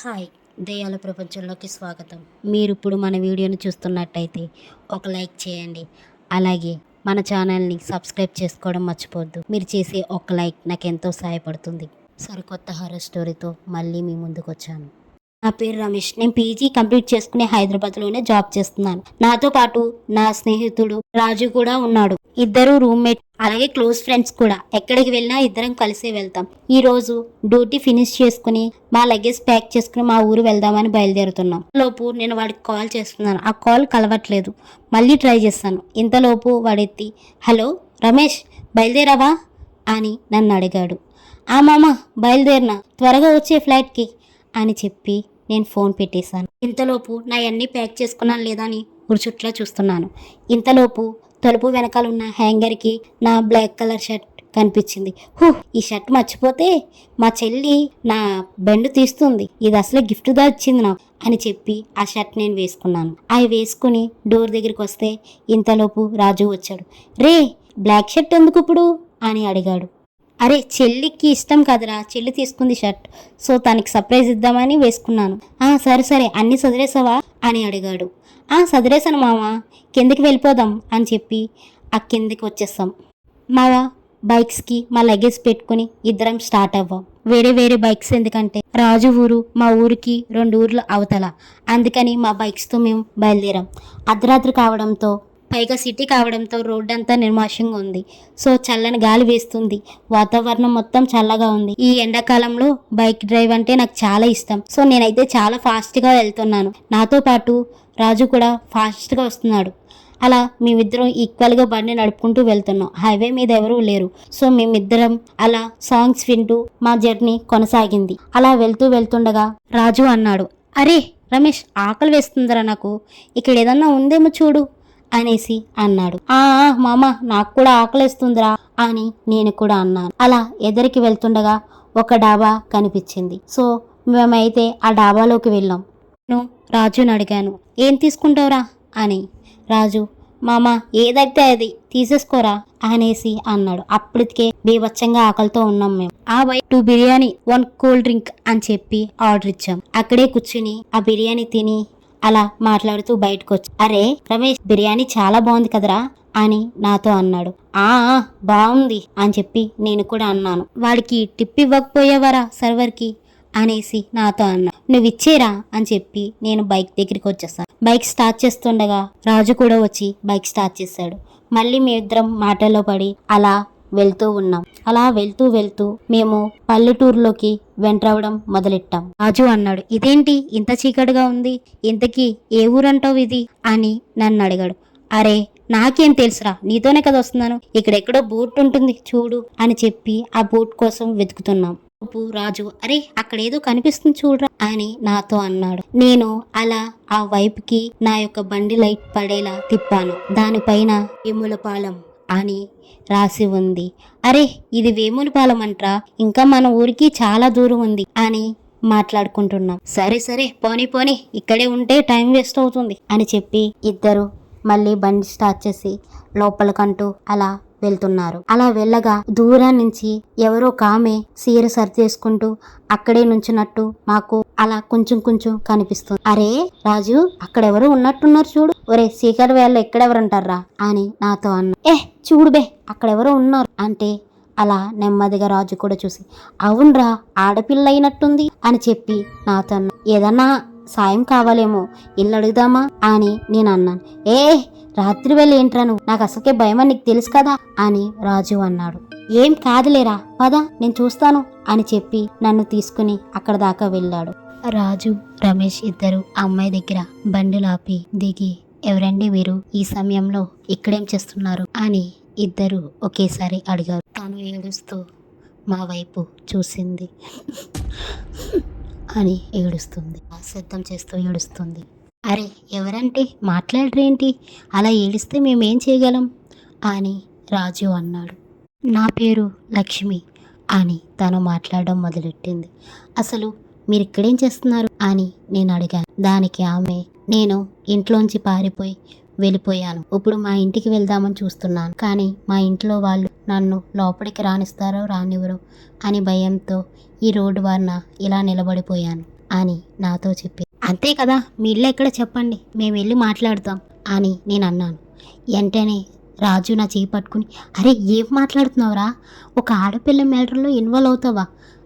Hi దయ్యాల ప్రపంచంలోకి స్వాగతం. మీరు ఇప్పుడు మన వీడియోని చూస్తున్నట్టయితే ఒక లైక్ చేయండి. అలాగే మన ఛానల్ని సబ్స్క్రైబ్ చేసుకోవడం మర్చిపోవద్దు. మీరు చేసే ఒక లైక్ నాకు ఎంతో సహాయపడుతుంది. సరికొత్త హారర్ స్టోరీతో మళ్ళీ మీ ముందుకు వచ్చాను నా పేరు రమేష్. నేను పీజీ కంప్లీట్ చేసుకుని హైదరాబాద్లోనే జాబ్ చేస్తున్నాను. నాతో పాటు నా స్నేహితుడు రాజు కూడా ఉన్నాడు. ఇద్దరు రూమ్మేట్ అలాగే క్లోజ్ ఫ్రెండ్స్ కూడా. ఎక్కడికి వెళ్ళినా ఇద్దరం కలిసే వెళ్తాం. ఈరోజు డ్యూటీ ఫినిష్ చేసుకుని మా లగేజ్ ప్యాక్ చేసుకుని మా ఊరు వెళ్దామని బయలుదేరుతున్నాం. లోపు నేను వాడికి కాల్ చేస్తున్నాను. ఆ కాల్ కలవట్లేదు. మళ్ళీ ట్రై చేస్తాను. ఇంతలోపు వాడెత్తి హలో రమేష్ బయలుదేరావా? అని నన్ను అడిగాడు. ఆ మామ బయలుదేరిన? త్వరగా వచ్చే ఫ్లైట్కి? అని చెప్పి నేను ఫోన్ పెట్టేశాను. ఇంతలోపు నా అన్నీ ప్యాక్ చేసుకున్నాను లేదా అని ఉరుచుట్లా చూస్తున్నాను. ఇంతలోపు తలుపు వెనకాల ఉన్న హ్యాంగర్కి నా బ్లాక్ కలర్ షర్ట్ కనిపించింది. హూ ఈ షర్ట్ మర్చిపోతే మా చెల్లి నా బెండ్ తీస్తుంది. ఇది అసలే గిఫ్ట్ వచ్చింది నాకు అని చెప్పి ఆ షర్ట్ నేను వేసుకున్నాను. అవి వేసుకుని డోర్ దగ్గరికి వస్తే ఇంతలోపు రాజు వచ్చాడు. రే బ్లాక్ షర్ట్ ఎందుకు ఇప్పుడు? అని అడిగాడు. అరే చెల్లికి ఇష్టం కదరా. చెల్లి తీసుకుంది షర్ట్. సో తనకి సర్ప్రైజ్ ఇద్దామని వేసుకున్నాను. ఆ సరే సరే అన్నీ సదిరేసావా? అని అడిగాడు. ఆ సదిరేసాను మామ కిందకి వెళ్ళిపోదాం అని చెప్పి ఆ కిందకి వచ్చేస్తాం. మావ బైక్స్కి మా లగేజ్ పెట్టుకుని ఇద్దరం స్టార్ట్ అవ్వాం. వేరే వేరే బైక్స్ ఎందుకంటే రాజు ఊరు మా ఊరికి రెండు ఊర్లు అవతల. అందుకని మా బైక్స్తో మేము బయలుదేరాం. అర్ధరాత్రి కావడంతో పైగా సిటీ కావడంతో రోడ్డు అంతా నిర్మాషంగా ఉంది. సో చల్లని గాలి వేస్తుంది. వాతావరణం మొత్తం చల్లగా ఉంది. ఈ ఎండాకాలంలో బైక్ డ్రైవ్ అంటే నాకు చాలా ఇష్టం. సో నేనైతే చాలా ఫాస్ట్గా వెళ్తున్నాను. నాతో పాటు రాజు కూడా ఫాస్ట్గా వస్తున్నాడు. అలా మేమిద్దరం ఈక్వల్గా బండి నడుపుకుంటూ వెళ్తున్నాం. హైవే మీద ఎవరూ లేరు. సో మేమిద్దరం అలా సాంగ్స్ వింటూ మా జర్నీ కొనసాగింది. అలా వెళ్తూ వెళ్తుండగా రాజు అన్నాడు అరే రమేష్ ఆకలి వేస్తుందిరా నాకు. ఇక్కడ ఏదన్నా ఉందేమో చూడు. అనేసి అన్నాడు. ఆ మామ నాకు కూడా ఆకలిస్తుందిరా అని నేను కూడా అన్నాను. అలా ఎదరికి వెళ్తుండగా ఒక డాబా కనిపించింది. సో మేమైతే ఆ డాబాలోకి వెళ్ళాం. నేను రాజుని అడిగాను. ఏం తీసుకుంటావురా? అని. రాజు మామ ఏదైతే అది తీసేసుకోరా? అనేసి అన్నాడు. అప్పటికే బీభత్సంగా ఆకలితో ఉన్నాం మేము. ఆ why two biryani one cool drink అని చెప్పి ఆర్డర్ ఇచ్చాం. అక్కడే కూర్చుని ఆ బిర్యానీ తిని అలా మాట్లాడుతూ బయటకు వచ్చి అరే రమేష్ బిర్యానీ చాలా బాగుంది కదరా? అని నాతో అన్నాడు. ఆ బాగుంది అని చెప్పి నేను కూడా అన్నాను. వాడికి టిప్ ఇవ్వకపోయేవారా సర్వర్కి? అనేసి నాతో అన్నా. నువ్వు ఇచ్చేరా? అని చెప్పి నేను బైక్ దగ్గరికి వచ్చేసాను బైక్ స్టార్ట్ చేస్తుండగా రాజు కూడా వచ్చి బైక్ స్టార్ట్ చేశాడు. మళ్ళీ మీ ఇద్దరం మాటల్లో పడి అలా వెళ్తూ ఉన్నాం. అలా వెళ్తూ వెళ్తూ మేము పల్లెటూరులోకి వెంట్రవడం మొదలెట్టాం. రాజు అన్నాడు ఇదేంటి? ఇంత చీకటిగా ఉంది. ఇంతకీ ఏ ఊరంటావు ఇది? అని నన్ను అడిగాడు. అరే నాకేం తెలుసురా? నీతోనే కదా వస్తున్నాను. ఇక్కడెక్కడో బోట్ ఉంటుంది చూడు అని చెప్పి ఆ బోట్ కోసం వెతుకుతున్నాం. రాజు అరే అక్కడ ఏదో కనిపిస్తుంది చూడరా అని నాతో అన్నాడు. నేను అలా ఆ వైపుకి నా యొక్క బండి లైట్ పడేలా తిప్పాను. దానిపైన ఇములపాలెం అని రాసి ఉంది. అరే ఇది వేములపాలెం అంట్రా. ఇంకా మన ఊరికి చాలా దూరం ఉంది అని మాట్లాడుకుంటున్నాం. సరే సరే పోనీ పోనీ ఇక్కడే ఉంటే టైం వేస్ట్ అవుతుంది అని చెప్పి ఇద్దరు మళ్ళీ బండి స్టార్ట్ చేసి లోపలికంటూ అలా వెళ్తున్నారు. అలా వెళ్ళగా దూరం నుంచి ఎవరో కామె సీర సరిచేసుకుంటూ అక్కడే నుంచున్నట్టు మాకు అలా కొంచెం కొంచెం కనిపిస్తుంది. అరే రాజు అక్కడెవరు ఉన్నట్టున్నారు చూడు. ఒరే సీకర్ వేళ ఎక్కడెవరుంటారా అని నాతో అన్న. ఏ చూడు బే అక్కడెవరో ఉన్నారు అంటే అలా నెమ్మదిగా రాజు కూడా చూసి అవునరా ఆడపిల్ల అయినట్టుంది అని చెప్పి నాతో అన్న. ఏదన్నా సాయం కావాలేమో ఇల్లు అడుగుదామా అని నేను అన్నాను. ఏ రాత్రి వేళ ఏంట్రా నువ్వు? నాకు అసలుకే భయమని నీకు తెలుసు కదా అని రాజు అన్నాడు. ఏం కాదులేరా పద నేను చూస్తాను అని చెప్పి నన్ను తీసుకుని అక్కడ దాకా వెళ్ళాడు. రాజు రమేష్ ఇద్దరు అమ్మాయి దగ్గర బండిలాపి దిగి ఎవరండి మీరు ఈ సమయంలో ఇక్కడేం చేస్తున్నారు? అని ఇద్దరు ఒకేసారి అడిగారు. తాను ఏడుస్తూ మా వైపు చూసింది అని ఏడుస్తుంది. శబ్దం చేస్తూ ఏడుస్తుంది. అరే ఎవరంటే? మాట్లాడరేంటి? అలా ఏడిస్తే మేమేం చేయగలం? అని రాజు అన్నాడు. నా పేరు లక్ష్మి అని తను మాట్లాడడం మొదలెట్టింది. అసలు మీరు ఇక్కడేం చేస్తున్నారు? అని నేను అడిగాను. దానికి ఆమె నేను ఇంట్లోంచి పారిపోయి వెళ్ళిపోయాను. ఇప్పుడు మా ఇంటికి వెళ్దామని చూస్తున్నాను. కానీ మా ఇంట్లో వాళ్ళు నన్ను లోపలికి రానిస్తారో రానివ్వరో అని భయంతో ఈ రోడ్డు వారిన ఇలా నిలబడిపోయాను అని నాతో చెప్పి అంతే కదా మీ ఇల్లు ఎక్కడ చెప్పండి మేము వెళ్ళి మాట్లాడతాం అని నేను అన్నాను. వెంటనే రాజు నా చేయి పట్టుకుని అరే ఏం మాట్లాడుతున్నావురా? ఒక ఆడపిల్ల మ్యాటర్లో ఇన్వాల్వ్ అవుతావా?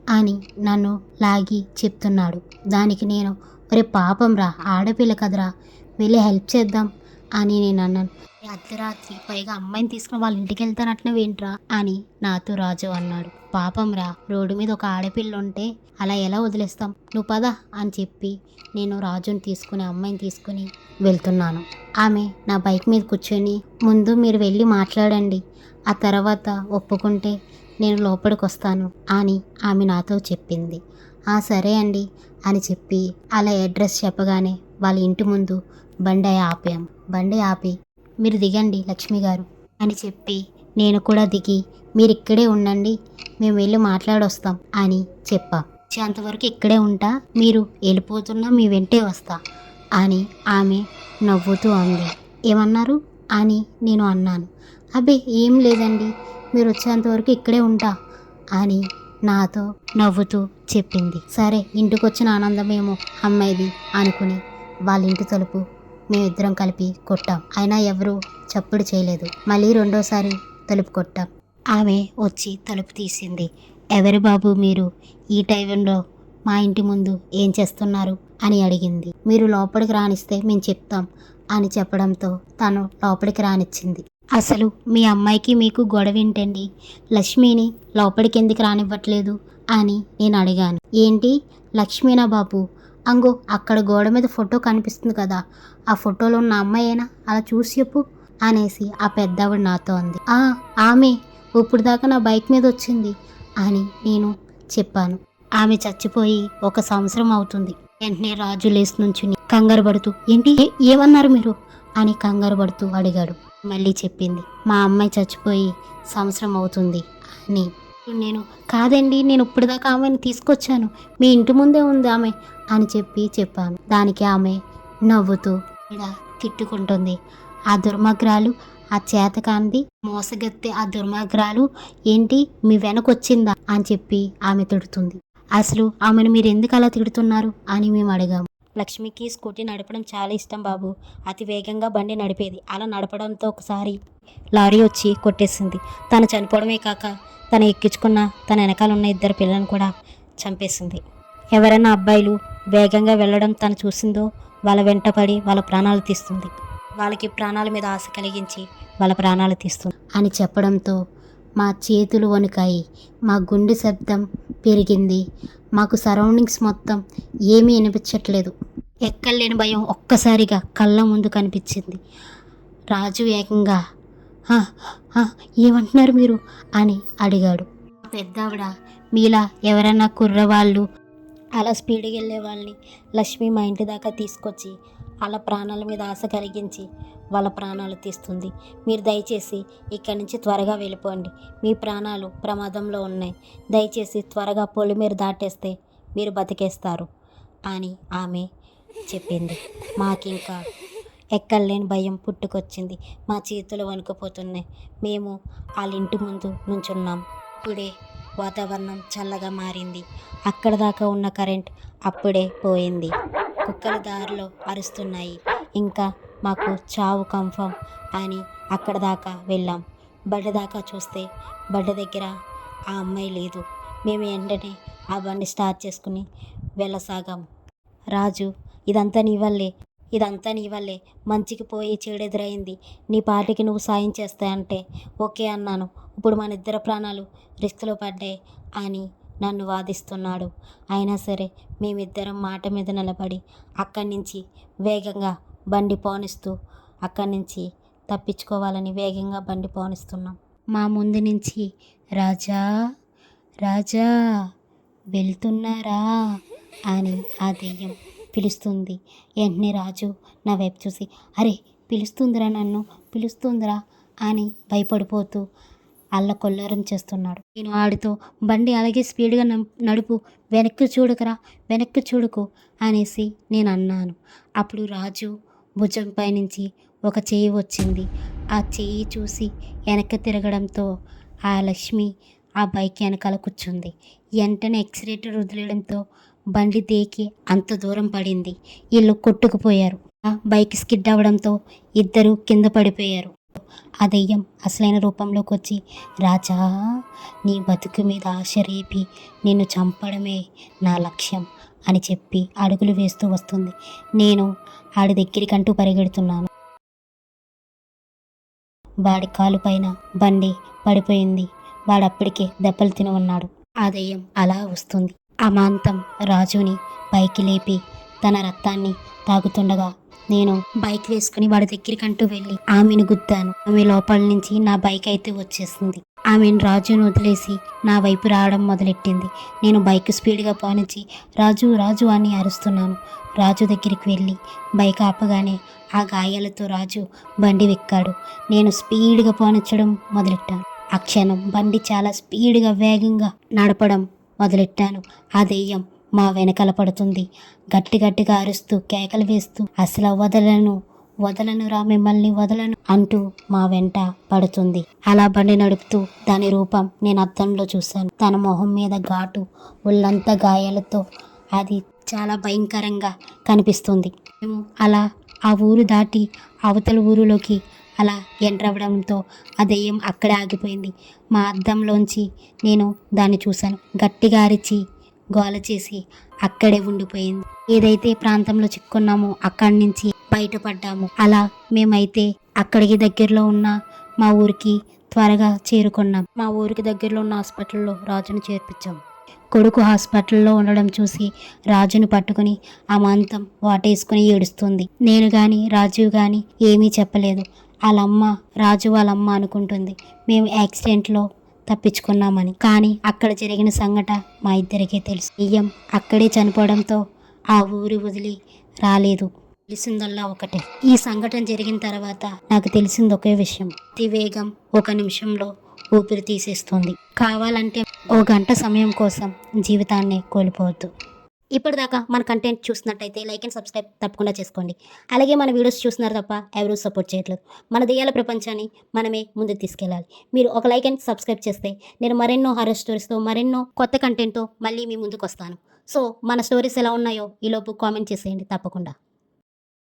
అని నన్ను లాగి చెప్తున్నాడు. దానికి నేను ఒరే పాపం రా ఆడపిల్ల కదరా వెళ్ళి హెల్ప్ చేద్దాం అని నేను అన్నాను. అర్ధరాత్రి పైగా అమ్మాయిని తీసుకుని వాళ్ళ ఇంటికి వెళ్తానట్నవి ఏంట్రా అని నాతో రాజు అన్నాడు. పాపం రా రోడ్డు మీద ఒక ఆడపిల్ల ఉంటే అలా ఎలా వదిలేస్తాం? నువ్వు పద అని చెప్పి నేను రాజుని తీసుకుని అమ్మాయిని తీసుకుని వెళ్తున్నాను. ఆమె నా బైక్ మీద కూర్చొని ముందు మీరు వెళ్ళి మాట్లాడండి. ఆ తర్వాత ఒప్పుకుంటే నేను లోపలికి వస్తాను అని ఆమె నాతో చెప్పింది. ఆ సరే అండి అని చెప్పి అలా అడ్రస్ చెప్పగానే వాళ్ళ ఇంటి ముందు బండి ఆపాం బండి ఆపి మీరు దిగండి లక్ష్మి గారు అని చెప్పి నేను కూడా దిగి మీరు ఇక్కడే ఉండండి మేము వెళ్ళి మాట్లాడొస్తాం అని చెప్పా. అంతవరకు ఇక్కడే ఉంటా మీరు వెళ్ళిపోతున్నా మీ వెంటే వస్తా అని ఆమె నవ్వుతూ అంది. ఏమన్నారు? అని నేను అన్నాను. అబ్బే ఏం లేదండి మీరు వచ్చేంతవరకు ఇక్కడే ఉంటా అని నాతో నవ్వుతూ చెప్పింది. సరే ఇంటికి వచ్చిన ఆనందమేమో అమ్మాయిది అనుకుని వాళ్ళ ఇంటి తలుపు మేమిద్దరం కలిపి కొట్టాం. అయినా ఎవరు చప్పుడు చేయలేదు. మళ్ళీ రెండోసారి తలుపు కొట్టాం. ఆమె వచ్చి తలుపు తీసింది. ఎవరు బాబు మీరు? ఈ టైంలో మా ఇంటి ముందు ఏం చేస్తున్నారు? అని అడిగింది. మీరు లోపలికి రానిస్తే మేము చెప్తాం అని చెప్పడంతో తను లోపలికి రానిచ్చింది. అసలు మీ అమ్మాయికి మీకు గొడవ ఏంటండి? లక్ష్మిని లోపలికి ఎందుకు రానివ్వట్లేదు అని నేను అడిగాను. ఏంటి? లక్ష్మీనా బాబు? అంగో అక్కడ గోడ మీద ఫోటో కనిపిస్తుంది కదా. ఆ ఫోటోలో ఉన్న అమ్మాయేనా? అలా చూసి చెప్పు అనేసి ఆ పెద్దవాడు నాతో అంది. ఆ ఆమె ఇప్పుడు దాకా నా బైక్ మీద వచ్చింది అని నేను చెప్పాను. ఆమె చచ్చిపోయి ఒక సంవత్సరం అవుతుంది. వెంటనే రాజు లేచి నుంచుని కంగారు పడుతూ ఏంటి? ఏ- ఏమన్నారు మీరు? అని కంగారు పడుతూ అడిగాడు. మళ్ళీ చెప్పింది మా అమ్మాయి చచ్చిపోయి సంవత్సరం అవుతుంది అని. నేను కాదండి నేను ఇప్పుడు దాకా ఆమెను తీసుకొచ్చాను. మీ ఇంటి ముందే ఉంది ఆమె. అని చెప్పి చెప్పాను దానికి ఆమె నవ్వుతూ ఇలా తిట్టుకుంటుంది. ఆ దుర్మగ్రాలు ఆ చేతకాంది మోసగత్తే ఆ దుర్మగ్రాలు ఏంటి? మీ వెనకొచ్చిందా? అని చెప్పి ఆమె తిడుతుంది. అసలు ఆమెను మీరు ఎందుకు అలా తిడుతున్నారు? అని మేము అడిగాము. లక్ష్మికి స్కూటీ నడపడం చాలా ఇష్టం బాబు. అతి వేగంగా బండి నడిపేది. అలా నడపడంతో ఒకసారి లారీ వచ్చి కొట్టేసింది. తను చనిపోవడమే కాక తను ఎక్కించుకున్న తన వెనకాల ఉన్న ఇద్దరు పిల్లలను కూడా చంపేసింది. ఎవరైనా అబ్బాయిలు వేగంగా వెళ్ళడం తను చూసిందో వాళ్ళ వెంటపడి వాళ్ళ ప్రాణాలు తీస్తుంది. వాళ్ళకి ప్రాణాల మీద ఆశ కలిగించి వాళ్ళ ప్రాణాలు తీస్తుంది. అని చెప్పడంతో మా చేతులు వణుకాయి. మా గుండె శబ్దం పెరిగింది. మాకు సరౌండింగ్స్ మొత్తం ఏమీ వినిపించట్లేదు. ఎక్కలేని భయం ఒక్కసారిగా కళ్ళ ముందు కనిపించింది. రాజు ఏకంగా "హ, ఏమంటున్నారు మీరు? అని అడిగాడు. పెద్దావిడ మీలా ఎవరైనా కుర్రవాళ్ళు అలా స్పీడ్గా వెళ్ళే వాళ్ళని లక్ష్మి మా ఇంటి దాకా తీసుకొచ్చి వాళ్ళ ప్రాణాల మీద ఆశ కలిగించి వాళ్ళ ప్రాణాలు తీస్తుంది. మీరు దయచేసి ఇక్కడి నుంచి త్వరగా వెళ్ళిపోండి. మీ ప్రాణాలు ప్రమాదంలో ఉన్నాయి. దయచేసి త్వరగా పొలి మీరు దాటేస్తే మీరు బతికేస్తారు అని ఆమె చెప్పింది. మాకింకా ఎక్కడలేని భయం పుట్టుకొచ్చింది. మా చేతులు వణుకుపోతున్నాయి. మేము వాళ్ళ ఇంటి ముందు నుంచున్నాం. ఇప్పుడే వాతావరణం చల్లగా మారింది. అక్కడ దాకా ఉన్న కరెంట్ అప్పుడే పోయింది. కుక్కలు దారిలో అరుస్తున్నాయి. ఇంకా మాకు చావు కన్ఫర్మ్ అని అక్కడ దాకా వెళ్ళాం. బడ్డ దాకా చూస్తే బడ్డ దగ్గర ఆ అమ్మాయి లేదు. మేము వెంటనే ఆ బండి స్టార్ట్ చేసుకుని వెళ్ళసాగాం. రాజు ఇదంతా నీ వల్లే. ఇదంతా నీ వల్లే. మంచికి పోయి చెడెదురైంది. నీ పాటికి నువ్వు సాయం చేస్తాయంటే ఓకే అన్నాను. ఇప్పుడు మన ఇద్దరు ప్రాణాలు రిస్క్లో పడ్డాయి అని నన్ను వాదిస్తున్నాడు. అయినా సరే మేమిద్దరం మాట మీద నిలబడి అక్కడి నుంచి వేగంగా బండి పోనిస్తూ అక్కడి నుంచి తప్పించుకోవాలని వేగంగా బండి పోనిస్తున్నాం. మా ముందు నుంచి రాజా రాజా వెళ్తున్నారా? అని ఆ దెయ్యం పిలుస్తుంది. వెంటనే రాజు నా వైపు చూసి అరే పిలుస్తుందిరా నన్ను పిలుస్తుందిరా అని భయపడిపోతూ అల్లకొల్లారం చేస్తున్నాడు. నేను ఆడితో బండి అలాగే స్పీడ్గా నడుపు వెనక్కి చూడకరా వెనక్కి చూడకు అనేసి నేను అన్నాను. అప్పుడు రాజు భుజంపై నుంచి ఒక చెయ్యి వచ్చింది. ఆ చేయి చూసి వెనక్కి తిరగడంతో ఆ లక్ష్మి ఆ బైక్ వెనకాల కూర్చుంది. వెంటనే ఎక్స్రేటర్ వదిలేయడంతో బండి దేకి అంత దూరం పడింది. వీళ్ళు కొట్టుకుపోయారు. ఆ బైక్ స్కిడ్ అవ్వడంతో ఇద్దరు కింద పడిపోయారు. ఆ దెయ్యం అసలైన రూపంలోకి వచ్చి రాజా నీ బతుకు మీద ఆశ రేపి నిన్ను చంపడమే నా లక్ష్యం అని చెప్పి అడుగులు వేస్తూ వస్తుంది. నేను ఆడి దగ్గరికంటూ పరిగెడుతున్నాను. వాడి కాలు పైన బండి పడిపోయింది. వాడప్పటికే దెబ్బలు తిని ఉన్నాడు ఆ దెయ్యం అలా వస్తుంది. అమాంతం రాజుని పైకి లేపి తన రక్తాన్ని తాగుతుండగా నేను బైక్ వేసుకుని వాడి దగ్గరికంటూ వెళ్ళి ఆమెను గుద్దాను. ఆమె లోపల నుంచి నా బైక్ అయితే వచ్చేసింది. ఆమెను రాజును వదిలేసి నా వైపు రావడం మొదలెట్టింది. నేను బైక్ స్పీడ్గా పోనిచ్చి రాజు రాజు అని అరుస్తున్నాను. రాజు దగ్గరికి వెళ్ళి బైక్ ఆపగానే ఆ గాయాలతో రాజు బండి వెక్కాడు. నేను స్పీడ్గా పోనిచ్చడం మొదలెట్టాను. ఆ క్షణం బండి చాలా స్పీడ్గా వేగంగా నడపడం మొదలెట్టాను. ఆ దెయ్యం మా వెనకల పడుతుంది. గట్టి గట్టిగా అరుస్తూ కేకలు వేస్తూ అసలు వదలను వదలను రా మిమ్మల్ని వదలను అంటూ మా వెంట పడుతుంది. అలా బండి నడుపుతూ దాని రూపం నేను అద్దంలో చూశాను. తన మొహం మీద ఘాటు ఒళ్ళంతా గాయాలతో అది చాలా భయంకరంగా కనిపిస్తుంది. మేము అలా ఆ ఊరు దాటి అవతల ఊరిలోకి అలా ఎంటర్ అవ్వడంతో ఆ దెయ్యం అక్కడే ఆగిపోయింది. మా అద్దంలోంచి నేను దాన్ని చూశాను. గట్టిగా అరిచి గోల చేసి అక్కడే ఉండిపోయింది. ఏదైతే ప్రాంతంలో చిక్కున్నామో అక్కడి నుంచి బయటపడ్డాము. అలా మేమైతే అక్కడికి దగ్గరలో ఉన్న మా ఊరికి త్వరగా చేరుకున్నాం. మా ఊరికి దగ్గరలో ఉన్న హాస్పిటల్లో రాజును చేర్పించాం. కొడుకు హాస్పిటల్లో ఉండడం చూసి రాజును పట్టుకుని అమాంతం వాటేసుకుని ఏడుస్తుంది. నేను కానీ రాజు కానీ ఏమీ చెప్పలేదు. వాళ్ళమ్మ రాజు వాళ్ళమ్మ అనుకుంటుంది. మేము యాక్సిడెంట్లో తప్పించుకున్నామని. కానీ అక్కడ జరిగిన సంఘట మా ఇద్దరికీ తెలుసు. బియ్యం అక్కడే చనిపోవడంతో ఆ ఊరి వదిలి రాలేదు. తెలిసిందల్లా ఒకటే. ఈ సంఘటన జరిగిన తర్వాత నాకు తెలిసింది ఒకే విషయం. అతి వేగం ఒక నిమిషంలో ఊపిరి తీసేస్తుంది. కావాలంటే ఓ గంట సమయం కోసం జీవితాన్ని కోల్పోవద్దు. ఇప్పటిదాకా మన కంటెంట్ చూసినట్టయితే లైక్ అండ్ సబ్స్క్రైబ్ తప్పకుండా చేసుకోండి. అలాగే మన వీడియోస్ చూస్తున్నారు తప్ప ఎవరూ సపోర్ట్ చేయట్లేదు. మన దెయ్యాల ప్రపంచాన్ని మనమే ముందుకు తీసుకెళ్ళాలి. మీరు ఒక లైక్ అండ్ సబ్స్క్రైబ్ చేస్తే నేను మరెన్నో హారర్ స్టోరీస్తో మరెన్నో కొత్త కంటెంట్తో మళ్ళీ మీ ముందుకు వస్తాను. సో మన స్టోరీస్ ఎలా ఉన్నాయో ఈలోపు కామెంట్ చేసేయండి తప్పకుండా.